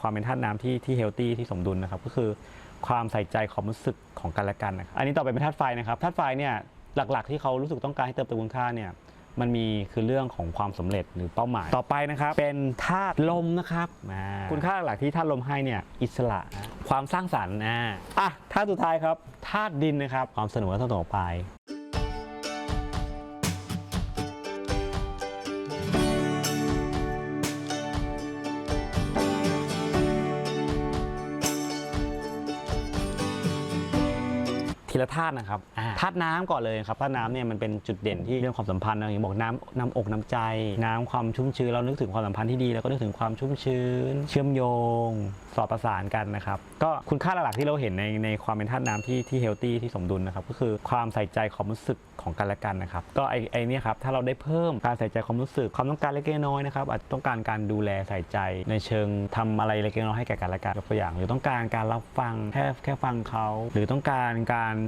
ความเป็นธาตุน้ำที่ที่เฮลตี้ที่สมดุลนะครับก็คือความใส่ใจความรู้สึกของกันและกันนะครับอันนี้ต่อไปเป็นธาตุไฟนะครับธาตุไฟเนี่ยหลักๆ ที่เขารู้สึกต้องการให้เติมเต็มคุณค่าเนี่ยมันมีคือเรื่องของความสำเร็จหรือเป้าหมาย ต่อไปนะครับ เป็นธาตุลมนะครับอ่าคุณค่าหลักๆที่ธาตุลมให้เนี่ยอิสระนะความสร้างสรรค์นะอะธาตุสุดท้ายครับธาตุดินนะครับ ความสนุกและสนุกไป ทีละธาตุนะครับอ่าธาตุน้ำก่อนเลยครับธาตุน้ำเนี่ยมันเป็นจุดเด่นที่เรื่องความสัมพันธ์นะอย่างที่บอกน้ำน้ำอกน้ำใจ น้ำความชุ่มชื้นเรานึกถึงความสัมพันธ์ที่ดีแล้วก็นึกถึงความชุ่มชื้น เชื่อมโยง สอดประสานกันนะครับก็คุณค่าหลักๆที่เราเห็นในในความเป็นธาตุน้ำที่ที่เฮลตี้ที่สมดุลนะครับก็คือความใส่ใจความรู้สึกของกันและกันนะครับก็ไอไอเนี่ยครับถ้าเราได้เพิ่มการใส่ใจความรู้สึกความต้องการเล็กๆน้อยๆนะครับอาจจะต้องการการดูแลใส่ใจในเชิงทำอะไรเล็กๆน้อยๆให้แก่กันและกันยกตัวอย่าง หรือต้องการการรับฟังแค่แค่ฟังเขา หรือต้องการการ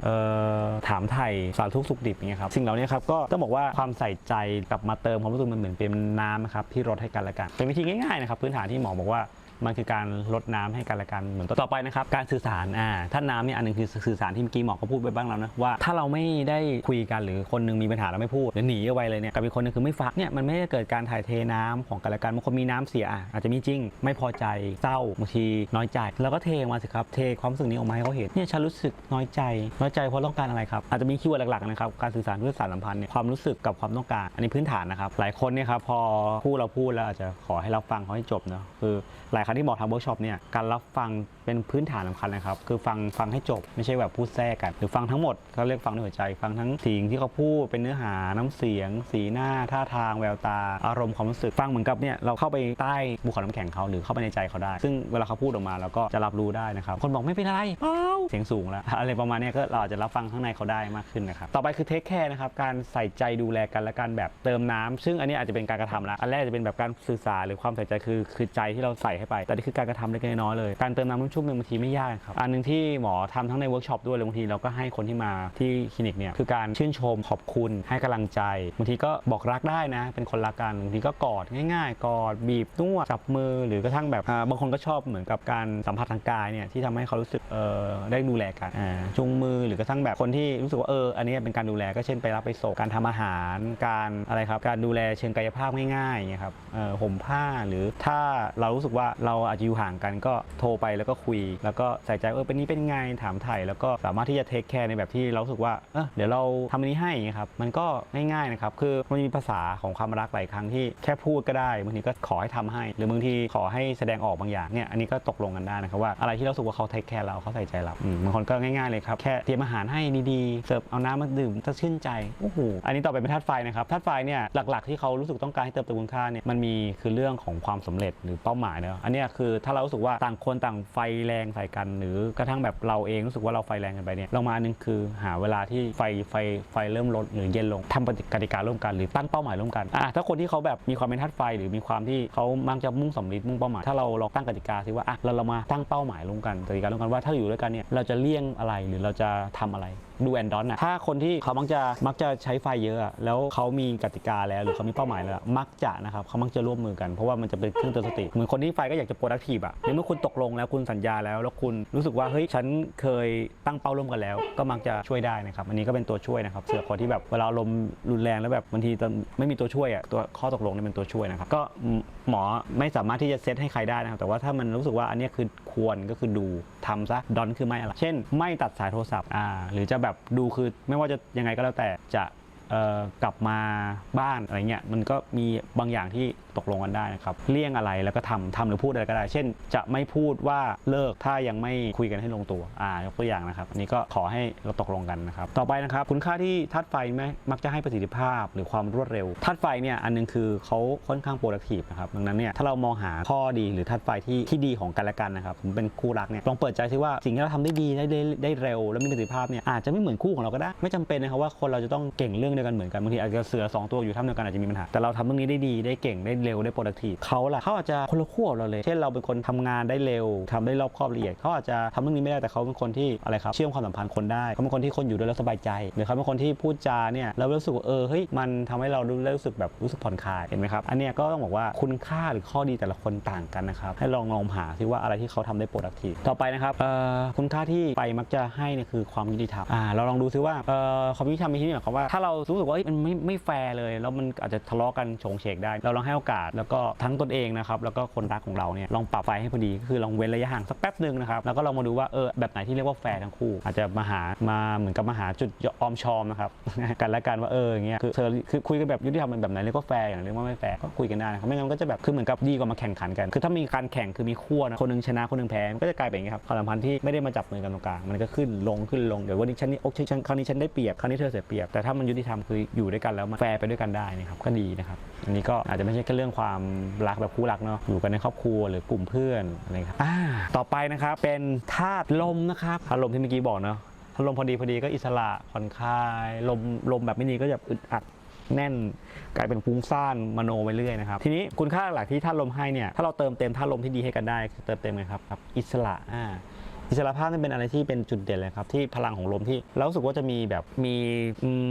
เอ่อถามไถ่สารทุกข์สุขดิบอย่างเงี้ยครับสิ่งเหล่านี้ครับก็ต้องบอกว่าความใส่ใจกลับมาเติมความรู้สึกมันเหมือนเป็นน้ำนะครับที่รดให้กันและกันเป็นวิธีง่ายๆนะครับพื้นฐานที่หมอบอกว่า มันคือการลดน้ำให้กันและกันเหมือนต่อไปนะครับการสื่อสารอ่าถ้าน้ำเนี่ยอันหนึงคือสื่อสารที่เมื่อกี้หมอก็พูดไปบ้างแล้วนะว่าถ้าเราไม่ได้คุยกันหรือคนหนึงมีปัญหาแล้วไม่พูดหรือหนีเอาไว้เลยเนี่ยกับอีกคนหนึงคือไม่ฟังเนี่ยมันไม่ได้เกิดการถ่ายเทน้ำของกันและกันบางคนมีน้ำเสียอาจจะมีจริง ไม่พอใจเศร้าบางทีน้อยใจ แล้วก็เทมาสิครับเทความรู้สึกนี้ออกมาให้เขาเห็นเนี่ยฉันรู้สึกน้อยใจ น้อยใจเพราะต้องการอะไรครับอาจจะมีคีย์เวิร์ดหลักๆนะครับการสื่อสารเพื่อสารสัมพันธ์เนี่ยความรู้สึกกับความต้องการ อันนี้พื้นฐานนะครับหลายคนเนี่ยครับพอพูดเราพูดแล้วอาจจะขอให้รับฟังเขาให้จบเนาะคือหลายครั้งที่บอกทำเวิร์กช็อปเนี่ยการรับฟังเป็นพื้นฐานสำคัญนะครับ คือฟังฟังให้จบไม่ใช่แบบพูดแทรกกันหรือฟังทั้งหมดเขาเรียกฟังด้วยหัวใจ ฟังทั้งสิ่งที่เขาพูดเป็นเนื้อหาน้ำเสียง สีหน้าท่าทางแววตา อารมณ์ความรู้สึกฟังเหมือนกับเนี่ยเราเข้าไปใต้ภูเขาน้ำแข็งเขาหรือเข้าไปในใจเขาได้ ซึ่งเวลาเขาพูดออกมาเราก็จะรับรู้ได้นะครับคนบอกไม่เป็นไรเปล่าเสียงสูงแล้วอะไรประมาณนี้ก็เราอาจจะรับฟังข้างในเขาได้มากขึ้นนะครับต่อไปคือเทคแคร์นะครับการใส่ใจดูแลกันและกันแบบเติมน้ำซึ่งอันนี้อาจจะเป็นการกระทำละอันแรกจะเป็นแบบการสื่อสารหรือความใส่ใจคือคือใจที่เราใส่ให้ไปแต่นี่คือการกระทำเล็กๆน้อยๆเลย การเติมน้ำชุ่มเนี่ยบางทีไม่ยากครับ อันหนึงที่หมอทำทั้งในเวิร์กช็อปด้วยเลยบางทีเราก็ให้คนที่มาที่คลินิกเนี่ยคือการชื่นชมขอบคุณให้กำลังใจบางทีก็บอกรักได้นะ เป็นคนรักกันบางทีก็กอดง่าย ๆ กอดบีบนวดจับมือหรือกระทั่งแบบอ่าบางคนก็ชอบเหมือนกับการสัมผัสทางกายเนี่ยที่ทำให้เขารู้สึกเออได้ดูแลกันอ่าจุงมือหรือกระทั่งแบบคนที่รู้สึกว่าเอออันนี้เป็นการดูแลก็เช่นไปรับไปส่งการทำอาหาร การอะไรครับการดูแลเชิงกายภาพง่ายๆอย่างเงี้ยครับเออห่มผ้าหรือถ้าเรารู้สึกว่าเราอาจจะอยู่ห่างกันก็โทรไปแล้วก็คุย แล้วก็ใส่ใจเออเป็นนี้เป็นไงถามไถ่แล้วก็สามารถที่จะเทคแคร์ในแบบที่เราสึกว่าเออเดี๋ยวเราทำอันนี้ให้ครับมันก็ง่ายๆนะครับคือมันมีภาษาของความรักหลายครั้งที่แค่พูดก็ได้บางทีก็ขอให้ทำให้ หรือบางทีขอให้แสดงออกบางอย่างเนี่ยอันนี้ก็ตกลงกันได้นะครับว่าอะไรที่เราสึกว่าเขาเทคแคร์เราเขาใส่ใจเราบางคนก็ง่ายๆเลยครับแค่เตรียมอาหารให้ดีๆเสิร์ฟเอาน้ำมาดื่มจะชื่นใจโอ้โหอันนี้ต่อไปเป็นธาตุไฟนะครับธาตุไฟเนี่ยหลักๆ ที่เขารู้สึกต้องการให้เติมเต็มคุณค่าเนี่ยมันมีคือเรื่องของความสำเร็จหรือเป้าหมายเนะนเนี้ยคือถ้าเรารู้สึกว่าต่างคนต่างไฟแรงใส่กัน หรือกระทั่งแบบเราเองรู้สึกว่าเราไฟแรงกันไปเนี่ยเรามาอันนึงคือหาเวลาที่ไฟไฟไฟเริ่มลดหรือเย็นลงทำปฏิกติการ่วมกันหรือตั้งเป้าหมายร่วมกันอะถ้าคนที่เขาแบบมีความเป็นธาตุไฟ หรือมีความที่เขามักจะมุ่งสำเร็จมุ่งเป้าหมายถ้าเราลองตั้งกติกาสิว่าอะเราเรามาตั้งเป้าหมายร่วมกันกติการร่วมกันว่าถ้าอยู่ด้วยกันเนี่ยเราจะเลี่ยงอะไรหรือเราจะทำอะไร ดูแอนดอนนะถ้าคนที่เขามักจะมักจะใช้ไฟเยอะอะ แล้วเขามีกติกาแล้วหรือเขามีเป้าหมายแล้ว มักจะนะครับเขามักจะร่วมมือกันเพราะว่ามันจะเป็นเครื่องเตือนสติเหมือนคนที่ไฟก็อยากจะโปรดักทีฟอะในเมื่อคุณตกลงแล้วคุณสัญญาแล้ว แล้วคุณรู้สึกว่าเฮ้ยฉันเคยตั้งเป้าร่วมกันแล้ว ก็มักจะช่วยได้นะครับอันนี้ก็เป็นตัวช่วยนะครับเสำหรับคนที่แบบเวลาอารมรุนแรงแล้วแบบบางทีตอนไม่มีตัวช่วยอะตัวข้อตกลงนี่เป็นตัวช่วยนะครับก็หมอไม่สามารถที่จะเซตให้ใครได้นะครับแต่ว่าถ้ามันรู้สึกว่าอันนี้คือควรก็คือดูทำซะดอนคือไม่อะไรเช่น ไม่ตัดสายโทรศัพท์อ่าหรือจะแบบดูคือไม่ว่าจะยังไงก็แล้วแต่จะ กลับมาบ้านอะไรเงี้ยมันก็มีบางอย่างที่ตกลงกันได้นะครับเลี่ยงอะไรแล้วก็ทำทำหรือพูดอะไรก็ได้ เช่น จะไม่พูดว่าเลิกถ้ายังไม่คุยกันให้ลงตัวอ่ายกตัวอย่างนะครับนนี้ก็ขอให้เราตกลงกันนะครับต่อไปนะครับคุณค่าที่ธาตุไฟไหมมักจะให้ประสิทธิภาพหรือความรวดเร็วธาตุไฟเนี่ยอันหนึงคือเขาค่อนข้างโปรดักทีฟนะครับดังนั้นเนี่ยถ้าเรามองหาข้อดีหรือธาตุไฟที่ที่ดีของกันและกันนะครับผมเป็นคู่รักเนี่ยลองเปิดใจซิว่าสิ่งที่เราทำได้ดีได้ได้ได้เร็ว และมีประสิทธิภาพเนี่ยอาจจะไม่เหมือนคู่ของเราก็ได้ ไม่จำเป็นนะครับว่าคนเราจะต้องเก่งเรื่องดียวกันเหมือนกันบางทีอาจจะเสือสองตัวอยู่ท่าเดียวกันอาจจะมีปัญหาแต่เราทำเรื่องนี้ได้ดีได้เก่งได้เร็วได้ productive เขาล่ะเขาอาจจะคนละขั้วเราเลย เช่นเราเป็นคนทำงานได้เร็วทำได้รอบคอบละเอียดเขาอาจจะทำเรื่องนี้ไม่ได้แต่เขาเป็นคนที่อะไรครับเชื่อมความสัมพันธ์คนได้เขาเป็นคนที่คนอยู่ด้วยแล้วสบายใจหรือเขาเป็นคนที่พูดจาเนี่ยเรารู้สึกว่าเออเฮ้ยมันทำให้เรารู้สึกแบบรู้สึกผ่อนคลายเห็นไหมครับอันเนี้ยก็ต้องบอกว่าคุณค่าหรือข้อดีแต่ละคนต่างกันนะครับให้ลองลองหาซิว่าอะไรที่เขาทำได้ productive ต่อไปนะครับเอ่อคุณค่าที่ไปมักจะให้เนี่ยคือความยุติธรรมอ่าเราลองดูซิว่าเอ่อความยุติธรรมในที่นี้หมายความว่าถ้าเรารู้สึกว่ามันไม่ไม่แฟร์เลย แล้วมันอาจจะทะเลาะกันโฉงเฉกได้ เราลองให้โอกาส แล้วก็ทั้งตนเองนะครับ แล้วก็คนรักของเราเนี่ยลองปรับไฟให้พอดี ก็คือลองเว้นระยะห่างสักแป๊บหนึ่งนะครับ แล้วก็ลองมาดูว่าเออแบบไหนที่เรียกว่าแฟร์ทั้งคู่ อาจจะมาหามาเหมือนกับมาหาจุดออมชอมนะครับกันและกันว่าเอออย่างเงี้ยคือเธอคือคุยกันแบบยุติธรรมเป็นแบบไหนเรียกว่าแฟร์อย่างเรียกว่าไม่แฟร์ก็คุยกันได้นะครับไม่งั้นก็จะแบบคือเหมือนกับดีกว่ามาแข่งขันกัน คือถ้ามีการแข่งคือมีขั้วนะคนหนึงชนะคนหนึงแพ้มันก็จะกลายเป็นอย่างนี้ครับความสัมพันธ์ที่ไม่ได้มาจับมือกันตรงกลางมันก็ขึ้นลงขึ้นลงเดี๋ยววันนี้ฉันนี่โอเคฉันคราวนี้ฉันได้เปรียบคราวนี้เธอเสียเปรียบแต่ถ้ามันยุติธรรมคืออยู่ด้วยกันแล้วมันแฟร์ไปด้วยกันได้นะครับก็ดีนะครับ อันนี้ก็อาจจะไม่ใช่แค่เรื่องความรักแบบคู่รักเนาะอยู่กันในครอบครัวหรือกลุ่มเพื่อนอะไรครับอ่าต่อไปนะครับเป็นธาตุลมนะครับธาตุลมที่เมื่อกี้บอกเนาะถ้าลมพอดีพอดีก็อิสระผ่อนคลายลมลมแบบไม่ดีก็จะอึดอัดแน่นกลายเป็นฟุ้งซ่านมโนไปเรื่อยนะครับ ทีนี้คุณค่าหลักที่ธาตุลมให้เนี่ยถ้าเราเติมเต็มธาตุลมที่ดีให้กันได้เติมเต็มไงครับครับอิสระอ่า อิสระภาพนี่เป็นอะไรที่เป็นจุดเด่นเลยครับที่พลังของลมที่เรารู้สึกว่าจะมีแบบมี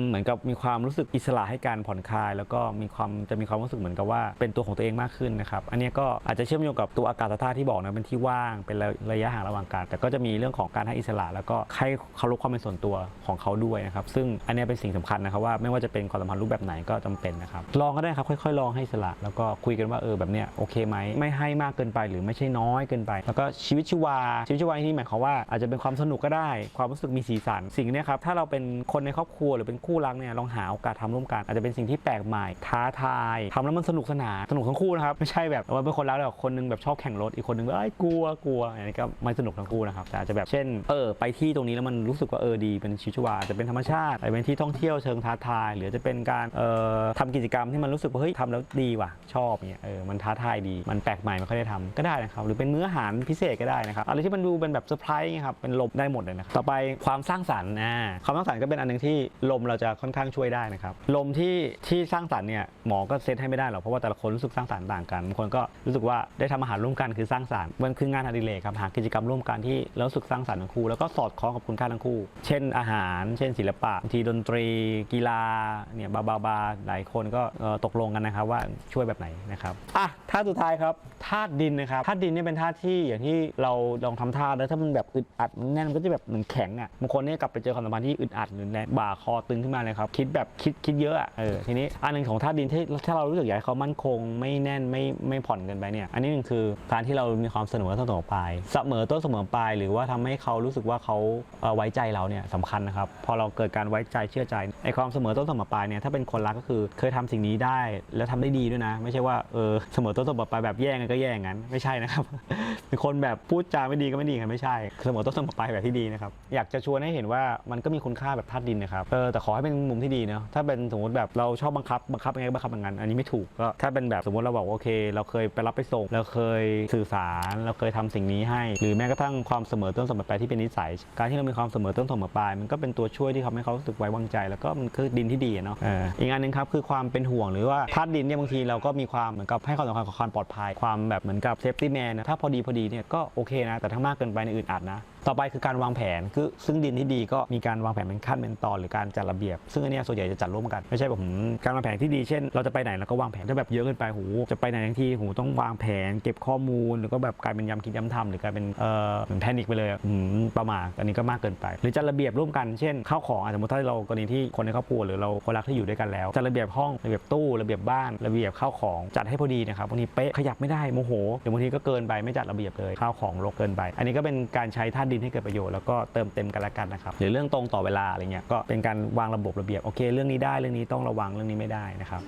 เหมือนกับมีความรู้สึกอิสระให้การผ่อนคลาย แล้วก็มีความจะมีความรู้สึกเหมือนกับว่าเป็นตัวของตัวเองมากขึ้นนะครับอันนี้ก็อาจจะเชื่อมโยงกับตัวอากาศธาตุที่บอกนะเป็นที่ว่างเป็นระยะห่างระหว่างกันแต่ก็จะมีเรื่องของการให้อิสระ แล้วก็ให้เคารพความเป็นส่วนตัวของเขาด้วยนะครับซึ่งอันนี้เป็นสิ่งสำคัญนะครับว่าไม่ว่าจะเป็นความสัมพันธ์รูปแบบไหนก็จำเป็นนะครับลองก็ได้ครับค่อยๆลองให้อิสระแล้วก็คุยกันว่าเออแบบเนี้ยโอเคไหมไม่ให้มากเกินไปหรือไม่ใช่น้อยเกินไป แล้วก็ชีวิตชีวาชีวิตชีวาที่หมายความว่าอาจจะเป็นความสนุกก็ได้ ความรู้สึกมีสีสัน สิ่งนี้ครับถ้าเราเป็นคนในครอบครัวหรือเป็นคู่รักเนี่ยลองหาโอกาสทำร่วมกัน อาจจะเป็นสิ่งที่แปลกใหม่ท้าทายทำแล้วมันสนุกสนานสนุกทั้งคู่นะครับไม่ใช่แบบว่าเป็นคนรักแล้วคนหนึงแบบชอบแข่งรถอีกคนหนึงแบบเอ้กลัวกลัวอันนี้ก็ไม่สนุกทั้งคู่นะครับแต่อาจจะแบบเช่นเออไปที่ตรงนี้แล้วมันรู้สึกว่าเออดีเป็นชีวิตชีวาอาจะเป็นธรรมชาติอาจจะเป็นที่ท่องเที่ยวเชิงท้าทาย หรือจะเป็นการเอ่อทำกิจกรรมที่มันรู้สึกว่าเฮ้ยทำแล้วดีว่ะชอบเนี่ยเออมันท้าทายดีมันแปลกใหม่ไม่ค่อยได้ทำก็ได้นะครับหรือเป็นมื้ออาหารพิเศษก็ได้นะครับอะไรที่มันดูเป็นแบบซอร์ไพรส์เงี้ยครับเป็นลมได้หมดเลยนะครับต่อไปความสร้างสรรค์นะความสร้างสรรค์ก็เป็นอันหนึ่งที่ลมเราจะค่อนข้างช่วยได้นะครับลมที่ที่สร้างสรรค์เนี่ยหมอก็เซตให้ไม่ได้หรอกเพราะว่าแต่ละคนรู้สึกสร้างสรรค์ต่างกันบางคนก็รู้สึกว่าได้ทำอาหารร่วมกันคือสร้างสรรค์มันคืองานอดิเรกครับหากิจกรรมร่วมกันที่เรารู้สึกสร้างสรรค์ทั้งคู่แล้วก็สอดคล้องกับคุณค่าทั้งคู่ เช่นอาหาร เช่นศิลปะบางทีดนตรี กีฬาเนี่ยบาบาบาหลายคนก็ตกลงกันนะครับว่าช่วยแบบไหนนะครับอะท่าสุดท้ายครับธาตุดินนะครับธาตุดินเนี่ยเป็นธาตุที่อย่างที่เราลองทำท่าแล้วถ้ามันแบบอึดอัดมันแน่นมันก็จะแบบเหมือนแข็งอะบางคนเนี่ยกลับไปเจอความสัมพันธ์ที่อึดอัดหรือแน่นบ่าคอตึงขึ้นมาเลยครับคิดแบบคิดคิดเยอะอะเออทีนี้อันหนึ่งของธาตุดินที่ถ้าเรารู้สึกอยากให้เขามั่นคง ไม่แน่นไม่ไม่ผ่อนเกินไปเนี่ยอันนี้หนึ่งคือการที่เรามีความเสมอต้นเสมอปลายเสมอต้นเสมอปลายหรือว่าทำให้เขารู้สึกว่าเขาเไว้ใจเราเนี่ยสำคัญนะครับพอเราเกิดการไว้ใจเชื่อใจไอ้ความเสมอต้นเสมอปลายเนี่ยถ้าเป็นคนรักก็คือเคยทำสิ่งนี้ได้แล้วทำได้ดีด้วยนะ ไม่ใช่ว่าเออเสมอต้นเสมอปลายแบบแย่งกันก็แย่งกันไม่ใช่นะครับเป็นคนแบบพูดจาไม่ดีก็ไม่ดีกันไม่ใช่เสมอต้นเสมอปลายแบบที่ดีนะครับอยากจะชวนให้เห็นว่ามันก็มีคุณค่าแบบธาตุดินนะครับเออแต่ขอให้เป็นมุมที่ดีเนาะถ้าเป็นสมมติแบบเราชอบบังคับบังคับยังไงบังคับอย่างนั้นอันนี้ไม่ถูกก็ถ้าเป็นแบบสมมติเราบอกว่าโอเค เราเคยไปรับไปส่ง เราเคยสื่อสารเราเคยทำสิ่งนี้ให้ หรือแม้กระทั่งความเสมอต้นเสมอปลายที่เป็นนิสัย การที่เรามีความเสมอต้นเสมอปลายมันก็เป็นตัวช่วยที่ทำให้เขารู้สึกไว้วางใจ แล้วก็มันคือดินที่ดีเนาะเอออีกอันหนึงครับคือความเป็นห่วงหรือว่าธาตุดินเนี่ยบางทีเราก็มีความเหมือนกับให้ความสำคัญกับความปลอดภัยความแบบเหมือนกับเซฟตี้แมนนะถ้าพอดีพอดีเนี่ยก็โอเคนะแต่ถ้ามากเกินไปในยอึดอัดนะต่อไปคือการวางแผนคือซึ่งดินที่ดีก็มีการวางแผนเป็นขั้นเป็นตอนหรือการจัดระเบียบ ซึ่งอันนี้ส่วนใหญ่จะจัดร่วมกันไม่ใช่แบบผมการวางแผนที่ดีเช่น เราจะไปไหนเราก็วางแผนถ้าแบบเยอะเกินไปหูจะไปไหนทั้งทีหูต้องวางแผน เก็บข้อมูลหรือก็แบบกลายเป็นย้ำคิดย้ำทำหรือกลายเป็นเอ่อเหมือนแพนิคไปเลยอืมประมาทอันนี้ก็มากเกินไป หรือจัดระเบียบร่วมกันเช่นข้าวของสมมติถ้าเรากรณีที่คนในครอบครัวหรือเราคนรักที่อยู่ด้วยกันแล้วจัดระเบียบห้องระเบียบตู้ระเบียบบ้านระเบียบข้าวของจัดให้พอดีนะครับบางทีเป๊ะขยับไม่ได้โมโหหรือบางทีก็เกินไปไม่จัดระเบียบเลยข้าวของรกเกินไป อันนี้ก็เป็นการใช้ธาดินให้เกิดประโยชน์แล้วก็เติมเต็มกันละกันนะครับหรือเรื่องตรงต่อเวลาอะไรเงี้ยก็เป็นการวางระบบระเบียบโอเค เรื่องนี้ได้เรื่องนี้ต้องระวังเรื่องนี้ไม่ได้นะครับ